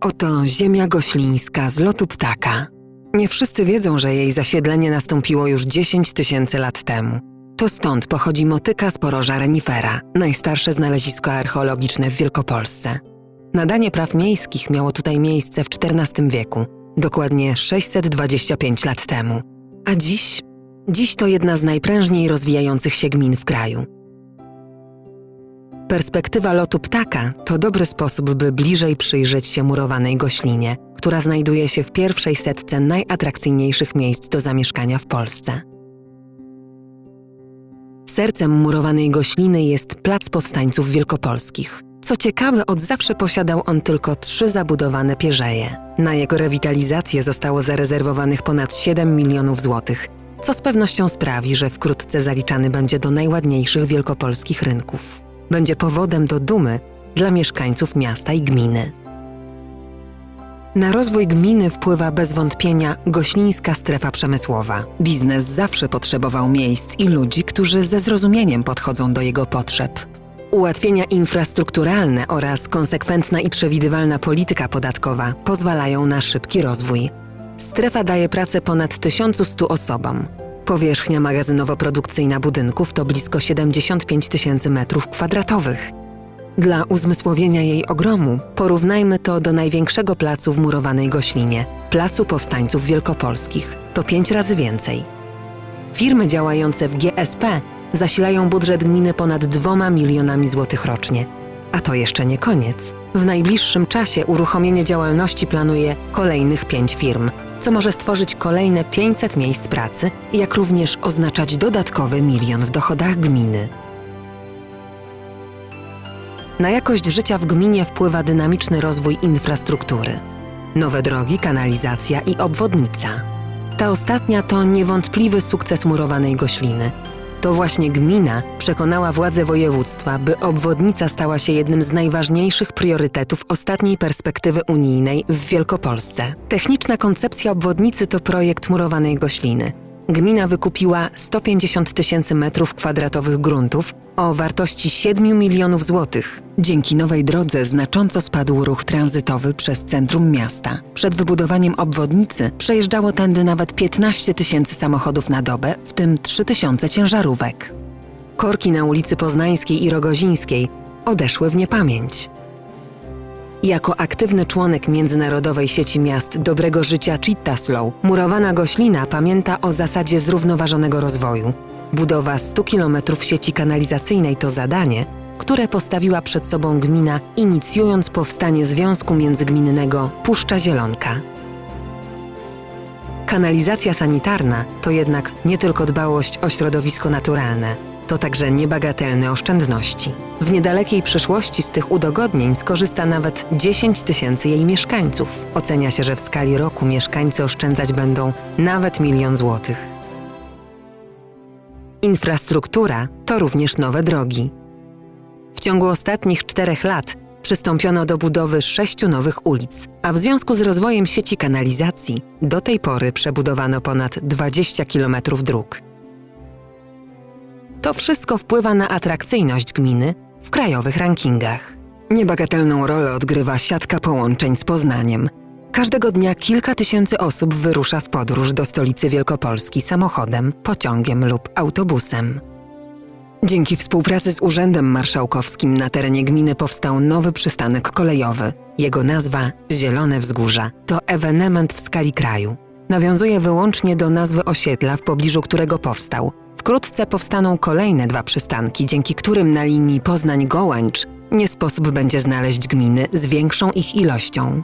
Oto ziemia goślińska z lotu ptaka. Nie wszyscy wiedzą, że jej zasiedlenie nastąpiło już 10 tysięcy lat temu. To stąd pochodzi motyka z poroża renifera, najstarsze znalezisko archeologiczne w Wielkopolsce. Nadanie praw miejskich miało tutaj miejsce w XIV wieku, dokładnie 625 lat temu. A dziś? Dziś to jedna z najprężniej rozwijających się gmin w kraju. Perspektywa lotu ptaka to dobry sposób, by bliżej przyjrzeć się murowanej goślinie, która znajduje się w pierwszej setce najatrakcyjniejszych miejsc do zamieszkania w Polsce. Sercem murowanej gośliny jest Plac Powstańców Wielkopolskich. Co ciekawe, od zawsze posiadał on tylko trzy zabudowane pierzeje. Na jego rewitalizację zostało zarezerwowanych ponad 7 milionów złotych, co z pewnością sprawi, że wkrótce zaliczany będzie do najładniejszych wielkopolskich rynków. Będzie powodem do dumy dla mieszkańców miasta i gminy. Na rozwój gminy wpływa bez wątpienia goślińska strefa przemysłowa. Biznes zawsze potrzebował miejsc i ludzi, którzy ze zrozumieniem podchodzą do jego potrzeb. Ułatwienia infrastrukturalne oraz konsekwentna i przewidywalna polityka podatkowa pozwalają na szybki rozwój. Strefa daje pracę ponad 1100 osobom. Powierzchnia magazynowo-produkcyjna budynków to blisko 75 tysięcy metrów kwadratowych. Dla uzmysłowienia jej ogromu porównajmy to do największego placu w murowanej Goślinie, Placu Powstańców Wielkopolskich. To pięć razy więcej. Firmy działające w GSP zasilają budżet gminy ponad dwoma milionami złotych rocznie. A to jeszcze nie koniec. W najbliższym czasie uruchomienie działalności planuje kolejnych pięć firm, co może stworzyć kolejne 500 miejsc pracy, jak również oznaczać dodatkowy milion w dochodach gminy. Na jakość życia w gminie wpływa dynamiczny rozwój infrastruktury. Nowe drogi, kanalizacja i obwodnica. Ta ostatnia to niewątpliwy sukces murowanej Gośliny. To właśnie gmina przekonała władze województwa, by obwodnica stała się jednym z najważniejszych priorytetów ostatniej perspektywy unijnej w Wielkopolsce. Techniczna koncepcja obwodnicy to projekt murowanej Gośliny. Gmina wykupiła 150 tysięcy metrów kwadratowych gruntów o wartości 7 milionów złotych. Dzięki nowej drodze znacząco spadł ruch tranzytowy przez centrum miasta. Przed wybudowaniem obwodnicy przejeżdżało tędy nawet 15 tysięcy samochodów na dobę, w tym 3 tysiące ciężarówek. Korki na ulicy Poznańskiej i Rogozińskiej odeszły w niepamięć. Jako aktywny członek międzynarodowej sieci miast dobrego życia Chittaslow, murowana Goślina pamięta o zasadzie zrównoważonego rozwoju. Budowa 100 km sieci kanalizacyjnej to zadanie, które postawiła przed sobą gmina, inicjując powstanie Związku Międzygminnego Puszcza Zielonka. Kanalizacja sanitarna to jednak nie tylko dbałość o środowisko naturalne, to także niebagatelne oszczędności. W niedalekiej przyszłości z tych udogodnień skorzysta nawet 10 tysięcy jej mieszkańców. Ocenia się, że w skali roku mieszkańcy oszczędzać będą nawet milion złotych. Infrastruktura to również nowe drogi. W ciągu ostatnich czterech lat przystąpiono do budowy sześciu nowych ulic, a w związku z rozwojem sieci kanalizacji do tej pory przebudowano ponad 20 kilometrów dróg. Wszystko wpływa na atrakcyjność gminy w krajowych rankingach. Niebagatelną rolę odgrywa siatka połączeń z Poznaniem. Każdego dnia kilka tysięcy osób wyrusza w podróż do stolicy Wielkopolski samochodem, pociągiem lub autobusem. Dzięki współpracy z Urzędem Marszałkowskim na terenie gminy powstał nowy przystanek kolejowy. Jego nazwa Zielone Wzgórza to ewenement w skali kraju. Nawiązuje wyłącznie do nazwy osiedla, w pobliżu którego powstał. Wkrótce powstaną kolejne dwa przystanki, dzięki którym na linii Poznań-Gołańcz nie sposób będzie znaleźć gminy z większą ich ilością.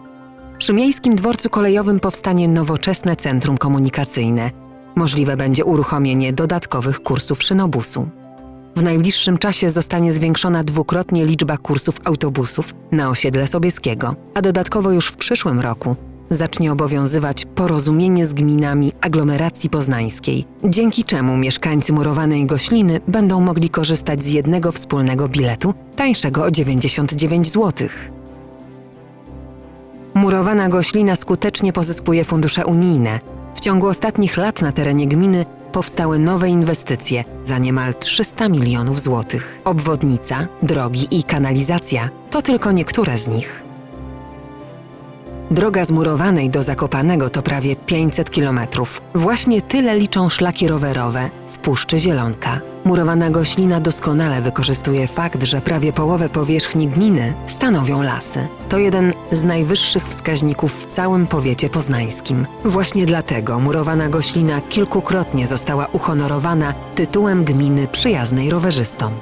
Przy Miejskim Dworcu Kolejowym powstanie nowoczesne centrum komunikacyjne. Możliwe będzie uruchomienie dodatkowych kursów szynobusu. W najbliższym czasie zostanie zwiększona dwukrotnie liczba kursów autobusów na osiedle Sobieskiego, a dodatkowo już w przyszłym roku zacznie obowiązywać porozumienie z gminami aglomeracji poznańskiej, dzięki czemu mieszkańcy murowanej Gośliny będą mogli korzystać z jednego wspólnego biletu, tańszego o 99 zł. Murowana Goślina skutecznie pozyskuje fundusze unijne. W ciągu ostatnich lat na terenie gminy powstały nowe inwestycje za niemal 300 milionów złotych. Obwodnica, drogi i kanalizacja to tylko niektóre z nich. Droga z Murowanej do Zakopanego to prawie 500 kilometrów. Właśnie tyle liczą szlaki rowerowe w Puszczy Zielonka. Murowana Goślina doskonale wykorzystuje fakt, że prawie połowę powierzchni gminy stanowią lasy. To jeden z najwyższych wskaźników w całym powiecie poznańskim. Właśnie dlatego Murowana Goślina kilkukrotnie została uhonorowana tytułem gminy przyjaznej rowerzystom.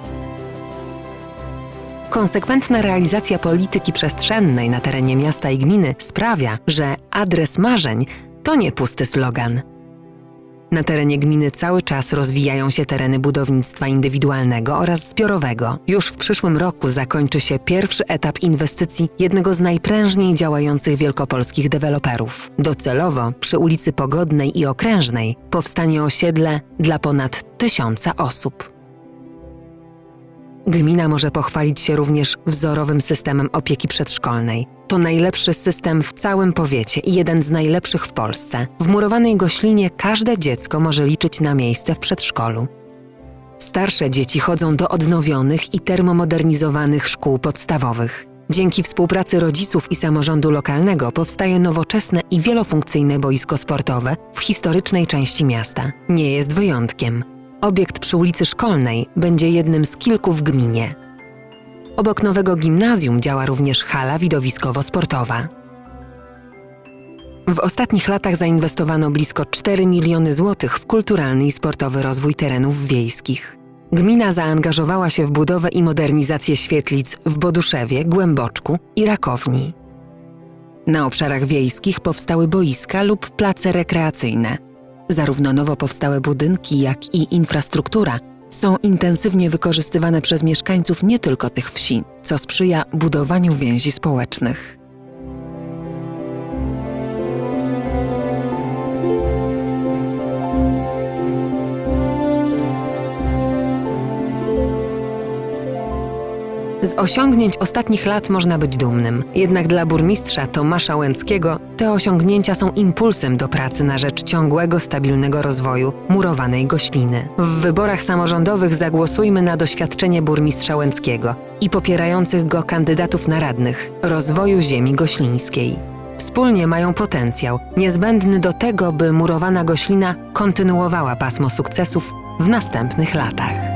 Konsekwentna realizacja polityki przestrzennej na terenie miasta i gminy sprawia, że adres marzeń to nie pusty slogan. Na terenie gminy cały czas rozwijają się tereny budownictwa indywidualnego oraz zbiorowego. Już w przyszłym roku zakończy się pierwszy etap inwestycji jednego z najprężniej działających wielkopolskich deweloperów. Docelowo przy ulicy Pogodnej i Okrężnej powstanie osiedle dla ponad tysiąca osób. Gmina może pochwalić się również wzorowym systemem opieki przedszkolnej. To najlepszy system w całym powiecie i jeden z najlepszych w Polsce. W murowanej goślinie każde dziecko może liczyć na miejsce w przedszkolu. Starsze dzieci chodzą do odnowionych i termomodernizowanych szkół podstawowych. Dzięki współpracy rodziców i samorządu lokalnego powstaje nowoczesne i wielofunkcyjne boisko sportowe w historycznej części miasta. Nie jest wyjątkiem. Obiekt przy ulicy Szkolnej będzie jednym z kilku w gminie. Obok nowego gimnazjum działa również hala widowiskowo-sportowa. W ostatnich latach zainwestowano blisko 4 miliony złotych w kulturalny i sportowy rozwój terenów wiejskich. Gmina zaangażowała się w budowę i modernizację świetlic w Boduszewie, Głęboczku i Rakowni. Na obszarach wiejskich powstały boiska lub place rekreacyjne. Zarówno nowo powstałe budynki, jak i infrastruktura są intensywnie wykorzystywane przez mieszkańców nie tylko tych wsi, co sprzyja budowaniu więzi społecznych. Osiągnięć ostatnich lat można być dumnym. Jednak dla burmistrza Tomasza Łęckiego te osiągnięcia są impulsem do pracy na rzecz ciągłego, stabilnego rozwoju murowanej gośliny. W wyborach samorządowych zagłosujmy na doświadczenie burmistrza Łęckiego i popierających go kandydatów na radnych rozwoju ziemi goślińskiej. Wspólnie mają potencjał niezbędny do tego, by murowana goślina kontynuowała pasmo sukcesów w następnych latach.